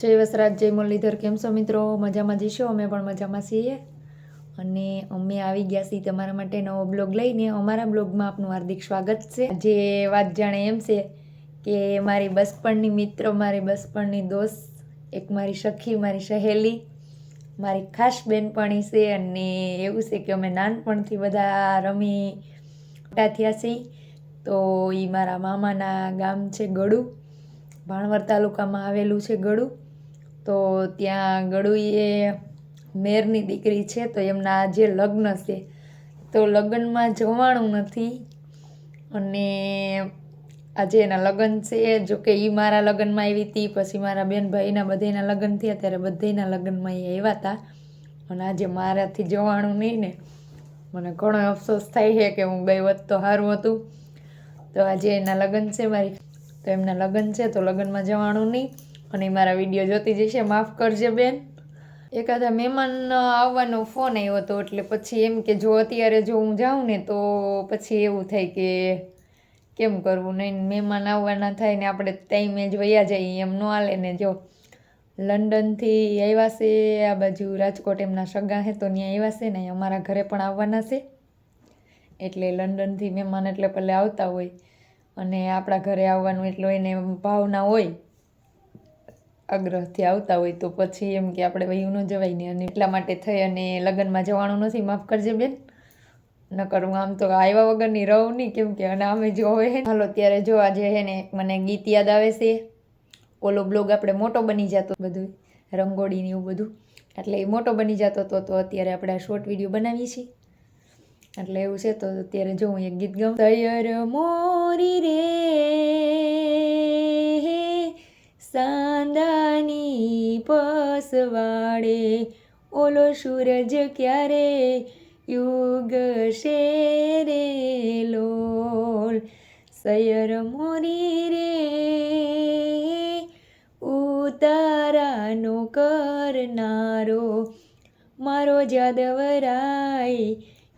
જય વસરાજ, જય મુરલીધર. કેમ છો મિત્રો? મજામાં જઈશું? અમે પણ મજામાં છીએ. અને અમે આવી ગયા છીએ તમારા માટે નવો બ્લોગ લઈને. અમારા બ્લોગમાં આપનું હાર્દિક સ્વાગત છે. જે વાત જાણે એમ છે કે મારી બચપણની મિત્ર, મારી બચપણની દોસ્ત, એક મારી સખી, મારી સહેલી, મારી ખાસ બેનપણી છે અને એવું છે કે અમે નાનપણથી બધા રમી મોટા થયા છીએ. તો એ મારા મામાના ગામ છે ગળું ભાણવર તાલુકામાં આવેલું છે ગળું તો ત્યાં ગળુએ મેરની દીકરી છે તો એમના આજે લગ્ન છે, તો લગ્નમાં જવાનું નથી. અને આજે એના લગ્ન છે, જો કે એ મારા લગ્નમાં આવી હતી, પછી મારા બેન ભાઈના બધાના લગ્ન થયા ત્યારે બધાના લગ્નમાં એ આવ્યા હતા. અને આજે મારાથી જવાનું નહીં ને. મને ઘણો અફસોસ થાય છે કે હું ગઈ હોત તો સારું હતું. તો આજે એના લગ્ન છે મારી. તો એમના લગ્ન છે, તો લગ્નમાં જવાનું નહીં. અને મારા વીડિયો જોતી જશે માફ કરજે બેન. એકાદા મહેમાન આવવાનો ફોન આવ્યો હતો, એટલે પછી એમ કે જો અત્યારે જો હું જાઉં ને, તો પછી એવું થાય કે કેમ કરવું? નહીં, મહેમાન આવવાના થાય ને આપણે ટાઈમે જ વયા જઈએ, એમ ન હાલે ને જો. લંડનથી આવ્યા છે, આ બાજુ રાજકોટ એમના સગા હે, તો ત્યાં આવ્યા છે ને, અમારા ઘરે પણ આવવાના છે. એટલે લંડનથી મહેમાન એટલે પહેલાં આવતા હોય. અને આપણા ઘરે આવવાનું એટલો એને ભાવના હોય. આગ્રહથી આવતા હોય તો પછી એમ કે આપણે વયું ન જવાય ને અને એટલા માટે થઈ અને લગ્નમાં જવાનું નથી. માફ કરજે બેન. નકર હું આમ તો આવ્યા વગરની રહું નહીં. કેમ કે અને અમે જો હવે હાલો ત્યારે જો આજે હે ને મને ગીત યાદ આવે છે. ઓલો બ્લોગ આપણે મોટો બની જતો બધું રંગોળીને એવું બધું. એટલે એ મોટો બની જતો હતો તો અત્યારે આપણે આ શોર્ટ વીડિયો બનાવીએ છીએ. એટલે એવું છે તો અત્યારે જો હું એક ગીત ગાઉં. તૈયર મોરી રે સાંદાની પસવાડે ઓલો સૂરજ ક્યારે યુગ શેરે લોલ? સયર મોરી રે, ઉતારાનો કરનારો. મારો જાદવરાય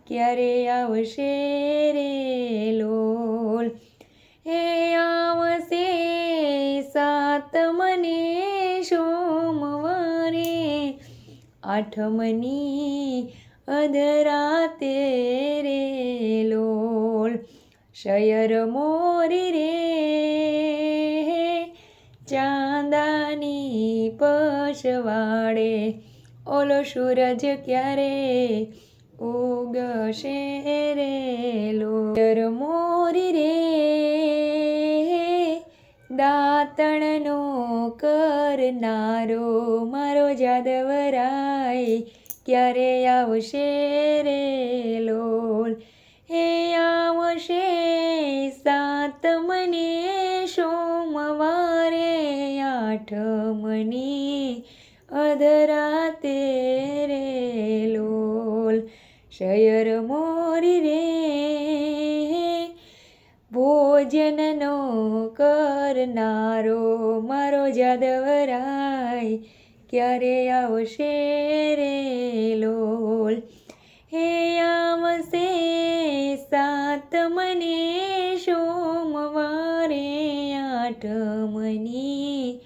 ક્યારે આવશે રે લોલ? હે આવશે સાતમને સોમવારે આઠમની અધરાતે રે લોલ શયર મોરી રે ચાંદાની પશવાડે ઓલો સૂરજ ક્યારે ઉગશે રે લોર મોરી રે દાતણનો કરનારો મારો જાદવરાય, ક્યારે આવશે રે લોલ? હે આવશે સાત મને સોમવારે, આઠ મની અધરાતે રે લોલ. શયર મોરી રે, ભોજનનો કરનારો મારો જાદવરાય, ક્યારે આવશે રે લોલ? હે આવશે સાતમને સોમવારે આઠમની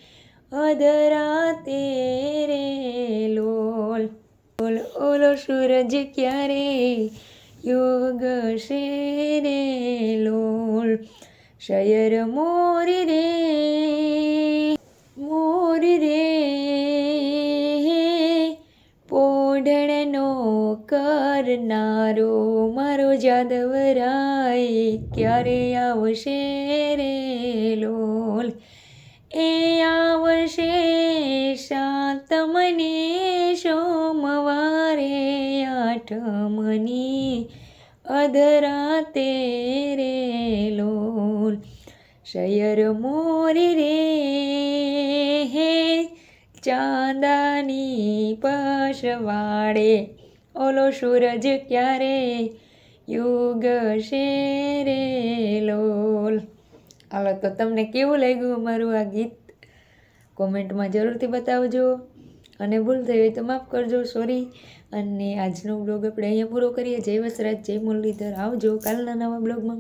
અધરાતે રે લોલ. ઓલ, ઓલો સૂરજ ક્યારે યોગ રે લોલ? શયર મોરી રે મોરી રે પોઢણનો કરનારો મારો જાદવરાય ક્યારે આવશે રે લોલ એ આવશે સાતમને સોમવારે આઠમની અધરાતે રે લોલ, શયર મોરી રે હે ચાંદાની પશવાડે. ઓલો સૂરજ ક્યારે યુગ શેરે લોલ? હાલો, તો તમને કેવું લાગ્યું અમારું આ ગીત? કોમેન્ટમાં જરૂરથી બતાવજો. અને ભૂલ થઈ હોય તો માફ કરજો સોરી અને આજનો બ્લોગ આપણે અહીંયા પૂરો કરીએ. જય વસરાજ, જય મુરલીધર. આવજો કાલના નવા બ્લોગમાં